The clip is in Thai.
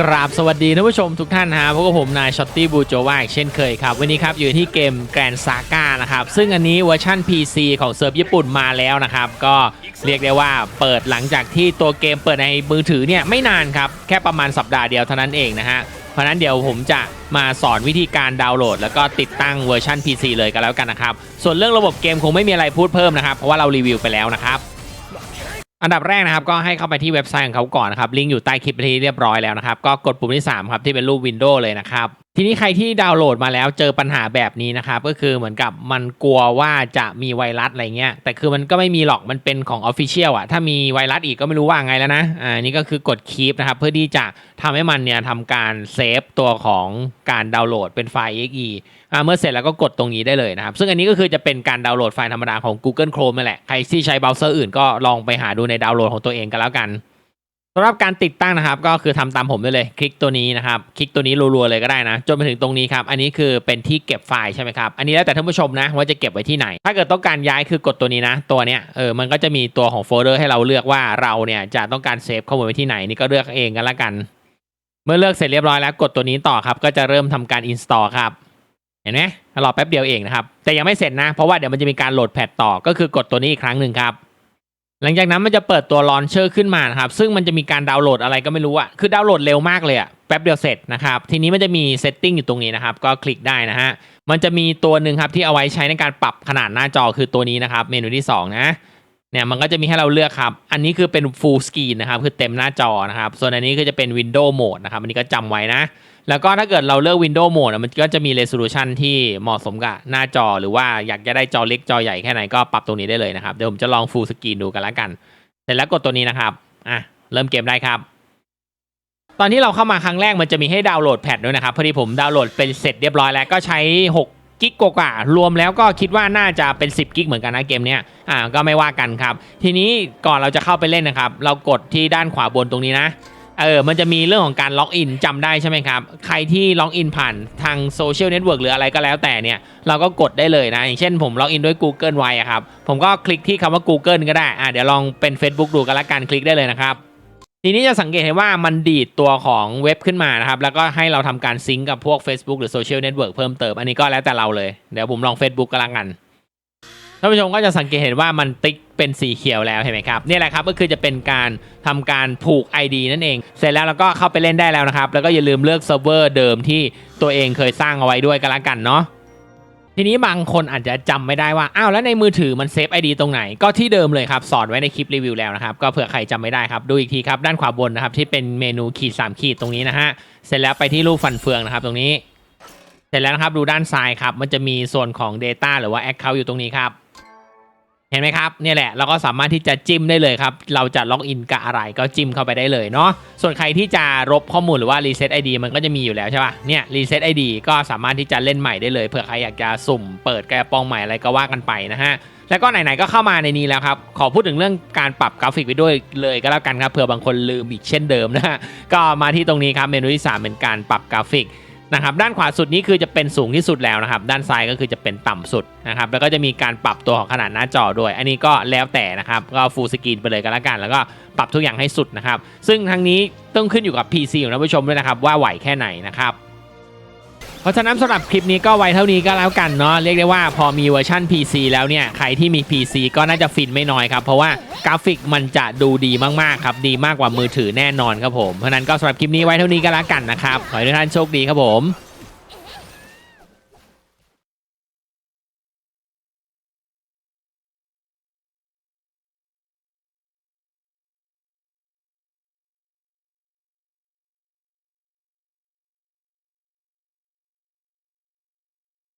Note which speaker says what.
Speaker 1: กราบสวัสดีท่านผู้ชมทุกท่านฮะพบกับผมนายช็อตตี้บูโจวาอีกเช่นเคยครับ วันนี้ครับอยู่ที่เกมแกรนซาก้านะครับ ซึ่งอันนี้เวอร์ชั่น PC ของเซิร์ฟญี่ปุ่นมาแล้วนะครับ ก็เรียกได้ว่าเปิดหลังจากที่ตัวเกมเปิดในมือถือเนี่ยไม่นานครับ แค่ประมาณสัปดาห์เดียวเท่านั้นเองนะฮะ เพราะฉะนั้นเดี๋ยวผมจะมาสอนวิธีการดาวน์โหลด แล้วก็ติดตั้งเวอร์ชัน PC เลยก็แล้วกันนะครับส่วนเรื่องระบบเกมคงไม่มีอะไรพูดเพิ่มนะครับเพราะว่าเรารีวิวไปแล้วนะครับ อันดับแรกนะครับก็ให้เข้าไปที่เว็บไซต์ของเขาก่อนนะครับลิงก์อยู่ใต้คลิปที่เรียบร้อยแล้วนะครับก็กดปุ่มที่3ครับที่เป็นรูปวินโดว์เลยนะครับ ทีนี้ใครที่ดาวน์โหลดมาแล้วเจอปัญหาแบบนี้นะครับ ก็คือเหมือนกับมันกลัวว่าจะมีไวรัสอะไรเงี้ย แต่คือมันก็ไม่มีหรอกมันเป็นของ Official อะถ้ามีไวรัสอีกก็ไม่รู้ว่าไงแล้วนะอ่านี่ก็คือกดคีปนะครับ เพื่อที่จะทำให้มันเนี่ยทำการเซฟตัวของการดาวน์โหลดเป็นไฟล์ exe อ่าเมื่อเสร็จแล้วก็กดตรงนี้ได้เลยนะครับ ซึ่งอันนี้ก็คือจะเป็นการดาวน์โหลดไฟล์ธรรมดาของ Google Chrome นั่นแหละใครที่ใช้เบราว์เซอร์อื่นก็ลองไปหาดูในดาวน์โหลดของตัวเองกันแล้วกัน สำหรับการติดตั้งนะครับก็คือทำตามผมได้เลย คลิกตัวนี้นะครับ คลิกตัวนี้รัวๆเลยก็ได้นะ จนไปถึงตรงนี้ครับอันนี้คือเป็นที่เก็บไฟล์ใช่ไหมครับอันนี้แล้วแต่ท่านผู้ชมนะว่าจะเก็บไว้ที่ไหน ถ้าเกิดต้องการย้ายคือกดตัวนี้นะ ตัวเนี้ยเออมันก็จะมีตัวของโฟลเดอร์ให้เราเลือกว่าเราเนี่ยจะต้องการเซฟข้อมูลไว้ที่ไหนนี่ก็เลือกเองกันละกัน เมื่อเลือกเสร็จเรียบร้อยแล้วกดตัวนี้ต่อครับก็จะเริ่มทำการ install ครับเห็นไหมรอแป๊บเดียวเองนะครับแต่ยังไม่เสร็จนะ เพราะว่าเดี๋ยวมันจะมีการโหลดแพทต่อก็คือกดตัวนี้อีกครั้งหนึ่งครับ หลังจากนั้นมันจะเปิดตัวลอนเชอร์ขึ้นมานะครับ ซึ่งมันจะมีการดาวน์โหลดอะไรก็ไม่รู้อะคือดาวน์โหลดเร็วมากเลยอะแป๊บเดียวเสร็จนะครับ ทีนี้มันจะมีเซตติ้งอยู่ตรงนี้นะครับ ก็คลิกได้นะฮะ มันจะมีตัวหนึ่งครับที่เอาไว้ใช้ในการปรับขนาดหน้าจอคือตัวนี้นะครับ เมนูที่สองนะ เนี่ยมันก็จะมีให้เราเลือกครับ อันนี้คือเป็น full screen นะครับ คือเต็มหน้าจอนะครับ ส่วนอันนี้คือจะเป็น window mode นะครับ อันนี้ก็จำไว้นะ แล้วก็ถ้าเกิดเราเลือก Windows mode มันก็จะมี resolution ที่เหมาะสมกับหน้าจอ หรือว่าอยากจะได้จอเล็กจอใหญ่แค่ไหนก็ปรับตรงนี้ได้เลยนะครับ เดี๋ยวผมจะลอง full screen ดูกันล้วกัน เสร็จแล้วกดตัวนี้นะครับอะเริ่มเกมได้ครับ ตอนที่เราเข้ามาครั้งแรกมันจะมีให้ดาวน์โหลดแพทด้วยนะครับพอดีผมดาวน์โหลดเป็นเสร็จเรียบร้อยแล้วก็ใช้ 6กิกกว่ารวมแล้วก็คิดว่าน่าจะเป็น 10 กิกเหมือนกันนะเกมเนี้ยอ่าก็ไม่ว่ากันครับ ทีนี้ก่อนเราจะเข้าไปเล่นนะครับ เรากดที่ด้านขวาบนตรงนี้นะ เออ มันจะมีเรื่องของการล็อกอินจำได้ใช่ไหมครับ ใครที่ล็อกอินผ่านทางโซเชียลเน็ตเวิร์กหรืออะไรก็แล้วแต่เนี่ย เราก็กดได้เลยนะ อย่างเช่นผมล็อกอินด้วย Google ไว้อะครับ ผมก็คลิกที่คำว่า Google ก็ได้ อ่าเดี๋ยวลองเป็น Facebook ดูกันละกันคลิกได้เลยนะครับ ทีนี้จะสังเกตเห็นว่ามันดีดตัวของเว็บขึ้นมานะครับ แล้วก็ให้เราทำการซิงก์กับพวก Facebook หรือโซเชียลเน็ตเวิร์กเพิ่มเติม อันนี้ก็แล้วแต่เราเลย เดี๋ยวผมลอง Facebook ก็แล้วกัน ท่านผู้ชมก็จะสังเกตเห็นว่ามันติ๊กเป็นสีเขียวแล้วเห็นไหมครับนี่แหละครับก็คือจะเป็นการทำการผูก ID นั่นเอง เสร็จแล้วเราก็เข้าไปเล่นได้แล้วนะครับ แล้วก็อย่าลืมเลือกเซิร์ฟเวอร์เดิมที่ตัวเองเคยสร้างเอาไว้ด้วยกันละกันเนาะทีนี้บางคนอาจจะจำไม่ได้ว่า อ้าวแล้วในมือถือมันเซฟ ID ตรงไหน ก็ที่เดิมเลยครับ สอนไว้ในคลิปรีวิวแล้วนะครับ ก็เผื่อใครจำไม่ได้ครับ ดูอีกทีครับ ด้านขวาบนนะครับ ที่เป็นเมนูขีด 3 ขีดตรงนี้นะฮะ เสร็จแล้วไปที่รูปฟันเฟืองนะครับ ตรงนี้ เสร็จแล้วนะครับดูด้านซ้ายครับ มันจะมีส่วนของ Data หรือว่า Account อยู่ตรงนี้ครับ เห็นไหมครับเนี่ยแหละเราก็สามารถที่จะจิ้มได้เลยครับ เราจะล็อกอินกับอะไรก็จิ้มเข้าไปได้เลยเนาะส่วนใครที่จะลบข้อมูลหรือว่ารีเซ็ตไอดีมันก็จะมีอยู่แล้วใช่ป่ะเนี่ยรีเซ็ตไอดีก็สามารถที่จะเล่นใหม่ได้เลยเผื่อใครอยากจะสุ่มเปิดกระปองใหม่อะไรก็ว่ากันไปนะฮะแล้วก็ไหนๆก็เข้ามาในนี้แล้วครับ ขอพูดถึงเรื่องการปรับกราฟิกไปด้วยเลยก็แล้วกันครับเผื่อบางคนลืมอีกเช่นเดิมนะฮะก็มาที่ตรงนี้ครับเมนูที่ 3 เป็นการปรับกราฟิก นะครับด้านขวาสุดนี้คือจะเป็นสูงที่สุดแล้วนะครับด้านซ้ายก็คือจะเป็นต่ำสุดนะครับแล้วก็จะมีการปรับตัวของขนาดหน้าจอด้วย อันนี้ก็แล้วแต่นะครับก็ฟูลสกรีนไปเลยก็แล้วกัน แล้วก็ปรับทุกอย่างให้สุดนะครับซึ่งทั้งนี้ต้องขึ้นอยู่กับ PC ของท่านผู้ชมด้วยนะครับว่าไหวแค่ไหนนะครับ เพราะฉะนั้นสำหรับคลิปนี้ก็ไว้เท่านี้ก็แล้วกันเนาะเรียกได้ว่าพอมีเวอร์ชัน PC แล้วเนี่ยใครที่มี PC ก็น่าจะฟินไม่น้อยครับเพราะว่ากราฟิกมันจะดูดีมากๆครับดีมากกว่ามือถือแน่นอนครับผมเพราะฉะนั้นก็สำหรับคลิปนี้ไว้เท่านี้ก็แล้วกันนะครับขอให้ทุกท่านโชคดีครับผม